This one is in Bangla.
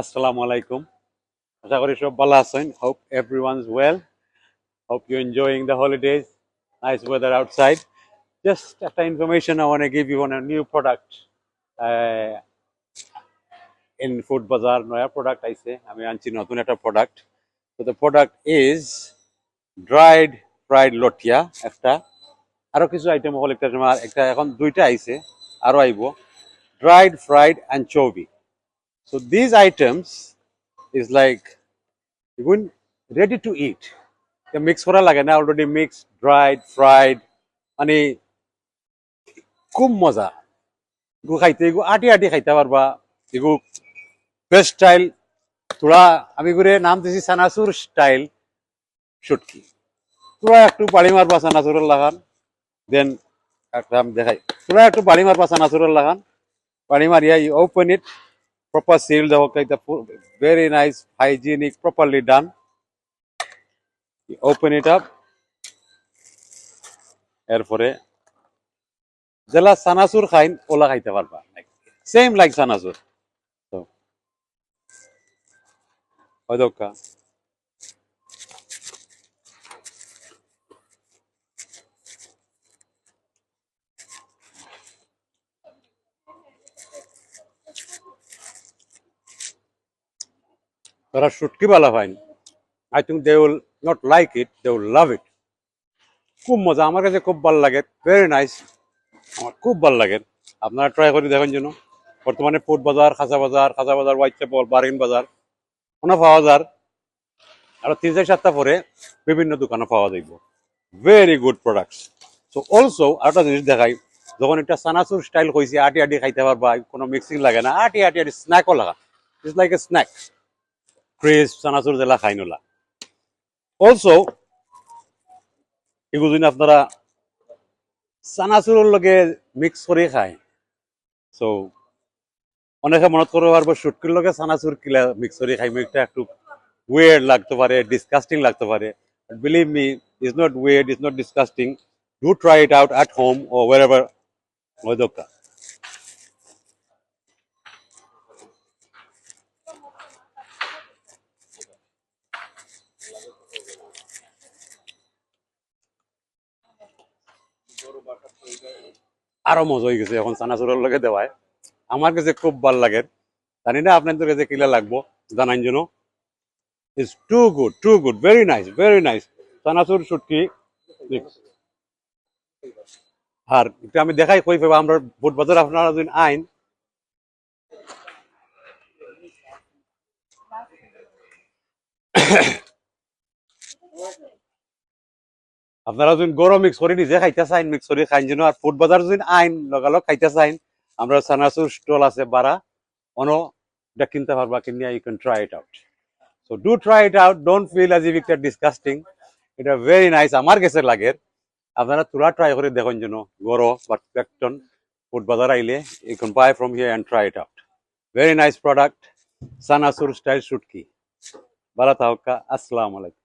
আসসালামু আলাইকুম। আশা করি সব ভালো আছেন। Hope everyone is well hope you enjoying the holidays nice weather outside just একটা information I want give you on new product in Food Bazaar নয়া প্রোডাক্ট আইছে। আমি আনছি নতুন একটা প্রোডাক্ট তো the product is dried fried লটিয়া একটা। আরও কিছু আইটেম হল একটা একটা এখন দুইটা আইছে। আরও আইব। Dried fried anchovy So these items is like even ready to eat. Mix করা লাগে না already mixed, dried, fried. মানে খুব মজা এগু খাইতে এগু আটি আটি খাইতে পারবা এগু বেস্ট স্টাইল তোরা আমি করে নাম দিছি সানাসুর স্টাইল শুটকি তোরা একটু বাড়ি মারবা সানাসুরের লাগান দেন একটা আমি দেখাই তোরা একটু বাড়ি মারবা সানাসুরের লাগান বাড়ি মারিয়া you open it proper seal the okay, the fu- very nice hygienic properly done you open it up এরপরে জেলা সানাসুর খাইন ওলা খাইতে পারবা সেম লাইক সানাসুর তো হয়তো তারা শুটকি বালা pine I think they will not like it they will love it খুব মজা, আমার কাছে খুব ভালো লাগে ভেরি নাইস আমার খুব ভালো লাগে। আপনারা ট্রাই করে দেখেন যেন। বর্তমানে ফুট বাজার খাসা বাজার খাসা বাজার, হোয়াইট চেপল বারিন বাজার, কোনো পাওয়া যার। আর তিন চার সাতটা পরে বিভিন্ন দোকানে পাওয়া যাইব। Very good products so also আরেকটা জিনিস দেখাই, যখন একটা সানাসুর স্টাইল হয়েছে আটি আটি খাইতে পারবা, কোনো মিক্সিং লাগে না, আটি আটি আটি স্ন্যাকও লাগা। It's like a snack craze chanachur জেলা খাই নোলা অলসো এগুলো যদি আপনারা চানাচুরের লগে মিক্স করে খায়। সো অনেকে মনত করতে পারব শুটকির লগে চানাচুর কিলা মিক্স করে খাই এটা একটু ওয়েড লাগতে পারে ডিসকাস্টিং লাগতে পারে believe me is not weird is not disgusting do try it out at home or wherever ওই দোকা। আরও মজা হয়ে গেছে এখন চানাচুরের লগে দেওয়ায়। আমার কাছে খুব ভালো লাগে। জানি না আপনাদের কাছে কিলা লাগবো জানাই জন্য is too good too good very nice very nice chanachur mix। আর এটা আমি দেখাই কই পাবো, আমরা বুট বাজার আপনারা যদি আইন। আপনারা যদি গরম মিক্স করে নিজে খাইতে চাইন মিক্স করে খাইন যেন আর ফুড বাজার যদি আইন লগালগ খাইতে চাইন, আমরা সানাসুর স্টল আছে বারা, অনো এটা কিনতে পারবা কিনিয়া you can try it out so do try it out don't feel as if it disgusting এটা ভেরি নাইস আমার কাছে লাগে। আপনারা তোরা ট্রাই করে দেখুন যেন গরো বা প্যাকটন ফুড বাজার আইলে you can buy from here and try it out very nice product সানাসুর style শুটকি। ভালো থাকা আসসালামু আলাইকুম।